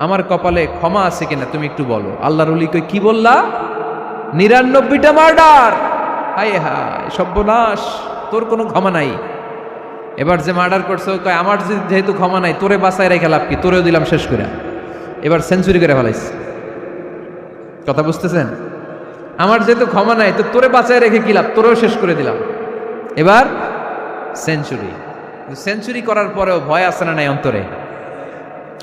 আমার কপালে ক্ষমা আছে কিনা তুমি একটু বলো। আল্লাহর কই, কি বললা? নিরানব্বইটা মার্ডার! হায় হায় সব্যনাশ তোর কোনো ক্ষমা নাই। এবার যে মার্ডার করছে কয়, আমার যেহেতু ক্ষমা নাই, তোরে বাসায় রেখে লাভ কি? তোরেও দিলাম শেষ করে। এবার সেঞ্চুরি করে ফেলাইছে। কথা বুঝতেছেন? আমার যেহেতু ক্ষমা নাই, তো তোরে বাঁচায় রেখে কি লাভ? তোরেও শেষ করে দিলাম। এবার সেঞ্চুরি। সেঞ্চুরি করার পরেও ভয় আসে না নাই অন্তরে?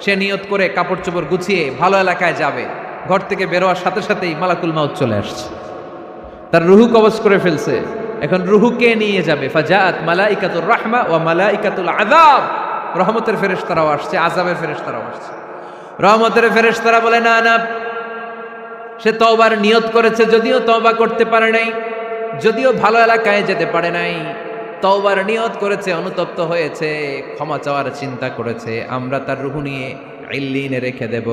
সে নিয়ত করে কাপড় চোপড় গুছিয়ে ভালো এলাকায় যাবে। ঘর থেকে বেরোয়ার সাথে সাথেই মালাকুল মাউত চলে আসছে। তার রুহু কবজ করে ফেলছে। এখন রুহুকে নিয়ে যাবে? ফাজাত মালাইকাতুর রাহমা ও মালাইকাতুল আজাব রহমতের ফেরেশতারাও আসছে, আযাবের ফেরেশতারাও আসছে। রহমতের ফেরেশতারা বলে, না না, সে তওবার নিয়ত করেছে, যদিও তওবা করতে পারে নাই, যদিও ভালো এলাকায় যেতে পারে নাই। তওবার নিয়ত করেছে, অনুতপ্ত হয়েছে, ক্ষমা চাওয়ার চিন্তা করেছে, আমরা তার রুহু নিয়ে ইল্লিনে রেখে দেব।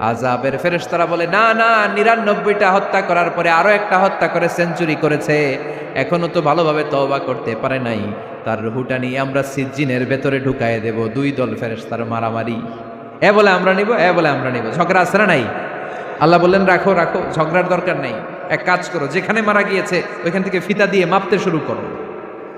আজাবের ফেরেশতারা বলে, না না, নিরানব্বইটা হত্যা করার পরে আরও একটা হত্যা করে সেঞ্চুরি করেছে। এখনও তো ভালোভাবে তওবা করতে পারে নাই। তার রুহুটা নিয়ে আমরা সিজ্জিনের ভেতরে ঢুকায় দেব। দুই দল ফেরেশতার মারামারি। এ বলে আমরা নিব, এ বলে আমরা নিব। ঝগড়া আছে না নাই? আল্লাহ বললেন, রাখো রাখো, ঝগড়ার দরকার নেই। এক কাজ করো, যেখানে মারা গিয়েছে, ওইখান থেকে ফিতা দিয়ে মাপতে শুরু করো।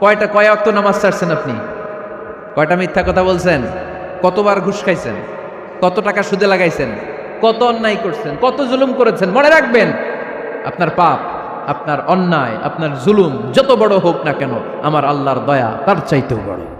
কয়টা, কয় অক্ত নামাজ ছাড়ছেন আপনি? কয়টা মিথ্যা কথা বলছেন? কতবার ঘুষ খাইছেন? কত টাকা সুদে লাগাইছেন? কত অন্যায় করছেন? কত জুলুম করেছেন? মনে রাখবেন, আপনার পাপ, আপনার অন্যায়, আপনার জুলুম, যত বড় হোক না কেন, আমার আল্লাহর দয়া তার চাইতেও বড়।